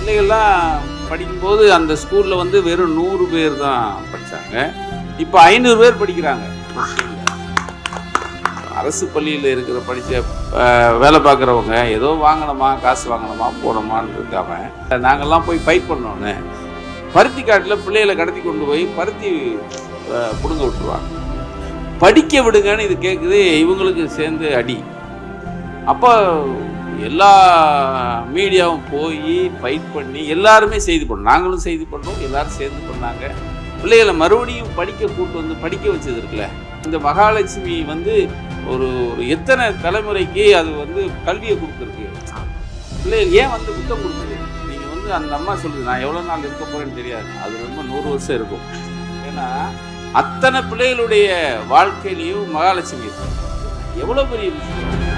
பிள்ளைகள்லாம் படிக்கும்போது அந்த ஸ்கூலில் வந்து வெறும் நூறு பேர் தான் படித்தாங்க இப்போ ஐநூறு பேர் படிக்கிறாங்க. அரசு பள்ளியில் இருக்கிற படித்த வேலை பார்க்குறவங்க ஏதோ வாங்கணுமா காசு வாங்கணுமா போனோமான்னு இருக்காம நாங்கள்லாம் போய் ஃபைட் பண்ணோன்னு பருத்தி காட்டில் பிள்ளைகளை கடத்தி கொண்டு போய் பருத்தி பிடுங்க விட்டுருவாங்க. படிக்க விடுங்கன்னு இது கேட்குது இவங்களுக்கு சேர்ந்து அடி. அப்போ எல்லா மீடியாவும் போய் ஃபைட் பண்ணி எல்லாருமே செய்தி பண்ணோம் நாங்களும் செய்தி பண்ணோம் எல்லாரும் சேர்ந்து பண்ணாங்க பிள்ளைகளை மறுபடியும் படிக்க கூட்டு வந்து படிக்க வச்சது இருக்குல்ல. இந்த மகாலட்சுமி வந்து ஒரு ஒரு எத்தனை தலைமுறைக்கு அது வந்து கல்வியை கொடுத்துருக்கு? பிள்ளைகள் ஏன் வந்து புத்தம் கொடுக்குது நீங்கள் வந்து அந்த அம்மா சொல்லுது நான் எவ்வளோ நாள் இருக்க போகிறேன்னு தெரியாது. அது ரொம்ப நூறு வருஷம் இருக்கும். ஏன்னா அத்தனை பிள்ளைகளுடைய வாழ்க்கையிலையும் மகாலட்சுமி இருக்கு. எவ்வளோ பெரிய விஷயம்.